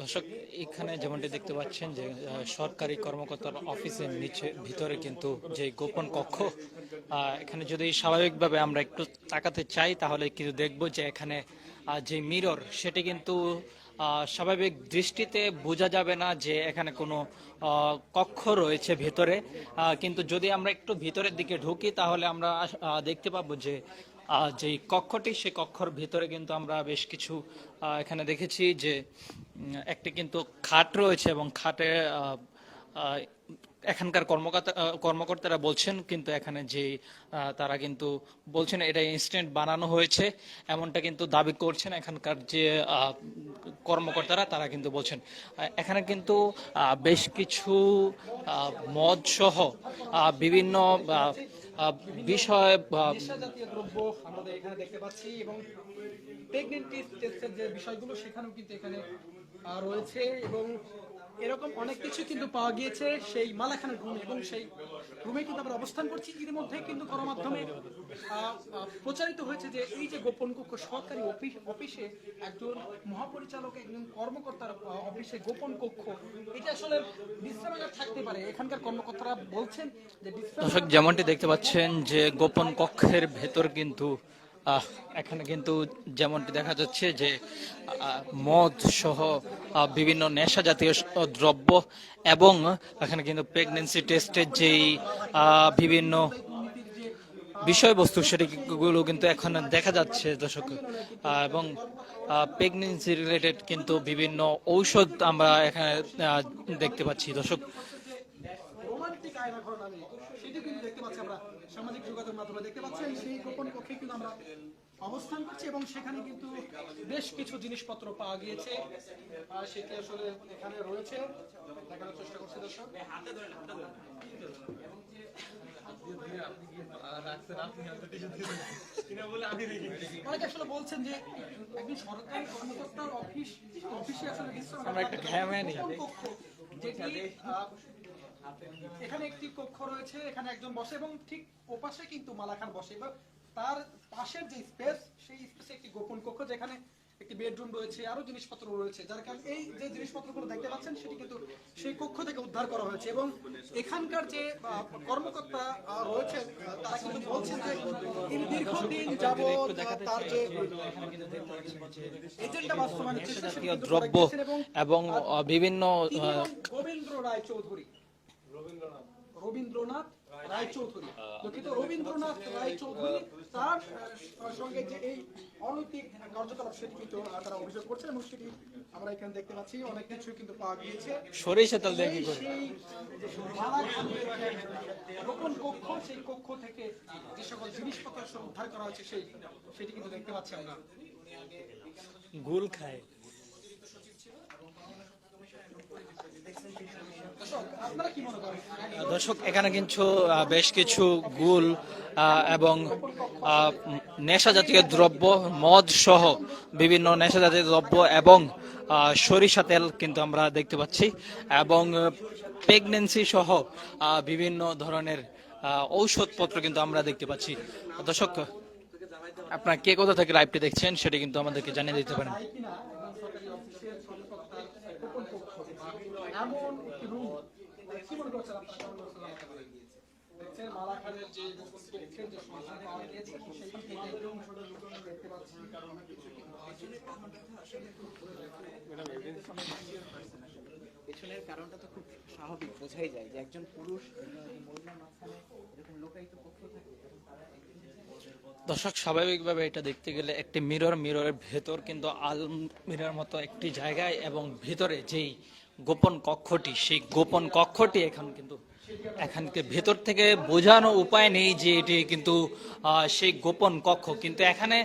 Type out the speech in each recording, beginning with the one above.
দর্শক, এখানে যেমনটি দেখতে পাচ্ছেন যে সরকারি কর্মকর্তার অফিসের নিচে, ভিতরে কিন্তু যে গোপন কক্ষ এখানে যদি স্বাভাবিকভাবে আমরা একটু তাকাতে চাই, তাহলে কিন্তু দেখব যে এখানে যে মিরর, সেটি কিন্তু স্বাভাবিক দৃষ্টিতে বোঝা যাবে না যে এখানে কোনো কক্ষ রয়েছে ভেতরে। কিন্তু যদি আমরা একটু ভিতরের দিকে ঢুকি, তাহলে আমরা দেখতে পাবো যে আহ, যে কক্ষটি সেই কক্ষর ভিতরে কিন্তু আমরা বেশ কিছু এখানে দেখেছি যে একটি কিন্তু খাট রয়েছে এবং খাটে এখানকার কর্মকর্তা কর্মকর্তারা বলছেন কিন্তু এখানে যে তারা কিন্তু বলছেন এটা ইনস্ট্যান্ট বানানো হয়েছে এমনটা কিন্তু দাবি করছেন এখানকার যে কর্মকর্তারা তারা কিন্তু বলছেন। এখানে কিন্তু বেশ কিছু মদ সহ বিভিন্ন বিষয় জাতীয় দ্রব্য এখানে দেখতে পাচ্ছি এবং যে বিষয়গুলো সেখানেও কিন্তু এখানে রয়েছে এবং এরকম অনেক কিছু কিন্তু পাওয়া গিয়েছে সেই মালাখানের রুম এবং সেই রুমে কিন্তু আমরা অবস্থান করছি। এর মধ্যে কিন্তু গণমাধ্যমে প্রচারিত হয়েছে যে এই যে গোপন কক্ষ সরকারি অফিস, অফিসে একজন মহাপরিচালক, একজন কর্মকর্তার অফিসে গোপন কক্ষ। এটা আসলে বিশ্রামাগার থাকতে পারে। এখানকার কর্মকর্তারা বলছেন যে দর্শক, যেমনটি দেখতে পাচ্ছেন যে গোপন কক্ষের ভেতর কিন্তু এখানে কিন্তু যেমনটি দেখা যাচ্ছে যে মদ সহ বিভিন্ন নেশা জাতীয় দ্রব্য এবং এখানে কিন্তু প্রেগনেন্সি টেস্টের যেই বিভিন্ন বিষয়বস্তু সেটিগুলো কিন্তু এখন দেখা যাচ্ছে দর্শক। এবং প্রেগনেন্সি রিলেটেড কিন্তু বিভিন্ন ঔষধ আমরা এখানে দেখতে পাচ্ছি দর্শক। দেখতে পাচ্ছি আমরা। সামাজিক যোগাযোগ মাধ্যমে দেখতে পাচ্ছি সেই গোপন কক্ষে কিন্তু আমরা অবস্থান করছি এবং সেখানে কিন্তু বেশ কিছু জিনিসপত্র পাওয়া গিয়েছে। আর সেটি আসলে এখানে রয়েছে। দেখানোর চেষ্টা করছি দর্শক। অনেকে আসলে বলছেন যে একজন সরকারি কর্মকর্তার অফিস অফিসে আসলে বিশ্রাম আমরা একটা ঘ্যামে নিই। যেটি এখানে একটি কক্ষ রয়েছে এখানে একজন বসে এবং ঠিক ওপাশে কিন্তু মালাখান বসে। এবং তার পাশের যে স্পেস সেই স্পেসে একটি গোপন কক্ষ যেখানে একটি বেডরুম রয়েছে আরও জিনিসপত্র রয়েছে যার কারণে এই যে জিনিসপত্রগুলো দেখতে পাচ্ছেন সেটি কিন্তু সেই কক্ষ থেকে উদ্ধার করা হয়েছে এবং এখানকার যে কর্মকর্তা আহ, রয়েছেন তারা কিন্তু বলছেন যে দীর্ঘদিন আহ, তার যে এজেন্ডা বাস্তবায়ন হচ্ছে সেটি জাতীয় কিন্তু দ্রব্য এবং বিভিন্ন গোবিন্দ্র রায় চৌধুরী রবীন্দ্রনাথ। রায় চৌধুরী দুঃখিত রবীন্দ্রনাথ রায় চৌধুরী তার সঙ্গে যে এই অনৈতিক কার্যকলাপ সেটি কিন্তু তারা অভিযোগ করছেন এবং সেটি আমরা এখানে দেখতে পাচ্ছি। অনেক কিছু কিন্তু পাওয়া গিয়েছে। সরিষা তেল দিয়ে কি করে। গোপন কক্ষ সেই কক্ষ থেকে যে সকল জিনিসপত্র উদ্ধার করা হয়েছে সেই সেটি কিন্তু দেখতে পাচ্ছি আমরা। গুল খায়। দর্শক, এখানে কিন্তু বেশ কিছু গুল এবং নেশা জাতীয় দ্রব্য মদ সহ বিভিন্ন নেশা জাতীয় দ্রব্য এবং সরিষা তেল কিন্তু আমরা দেখতে পাচ্ছি এবং প্রেগনেন্সি সহ বিভিন্ন ধরনের ঔষধপত্র কিন্তু আমরা দেখতে পাচ্ছি। দর্শক আপনারা কে কোথা থেকে লাইভটি দেখছেন সেটা কিন্তু আমাদেরকে জানিয়ে দিতে পারেন তাই কিনা একজন সরকারি অফিসের কর্মকর্তার গোপন কক্ষ এমন একটি রুম কি মনে করছেন আপনারা কেমন করছেন আপনারা? দেখছেন মালাখানের যে গোপন যে সন্ধান পাওয়া গিয়েছে সেইখান থেকে একদম দেখতে পাচ্ছি পেছনের কারণটা তো খুব স্বাভাবিক বোঝাই যায় যে একজন পুরুষ মাঝখানে এরকম লোকায়িত পক্ষ থাকে দর্শক স্বাভাবিকভাবে এটা দেখতে গেলে একটি মিরর মিররের ভেতর কিন্তু আলমিরার মতো একটি জায়গায় এবং ভেতরে যেই গোপন কক্ষটি, সেই গোপন কক্ষটি এখন কিন্তু এখানকে ভেতর থেকে বোঝানো উপায় নেই যে এটি কিন্তু সেই গোপন কক্ষ। কিন্তু এখানে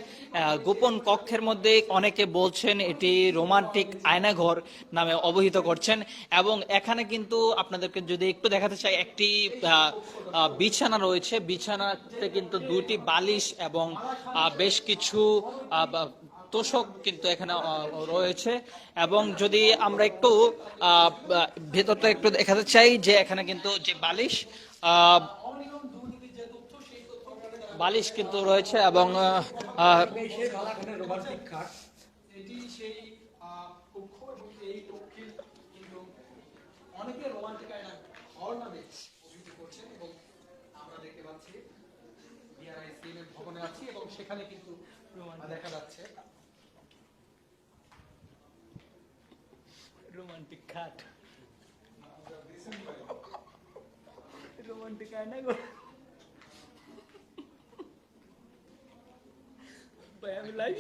গোপন কক্ষের মধ্যে অনেকে বলছেন এটি রোমান্টিক আয়নাঘর নামে অবহিত করছেন এবং এখানে কিন্তু আপনাদেরকে যদি একটু দেখাতে চাই, একটি বিছানা রয়েছে। বিছানাতে কিন্তু দুটি বালিশ এবং বেশ কিছু তোষক কিন্তু এখানে রয়েছে। এবং যদি আমরা একটু ভেতরটা একটু দেখাতে চাই যে এখানে কিন্তু যে বালিশ বালিশ কিন্তু রয়েছে এবং সেখানে কিন্তু দেখা যাচ্ছে। রোমান্টিক খাট রোমান্টিক আয় না গো ভাই আমি লাইভ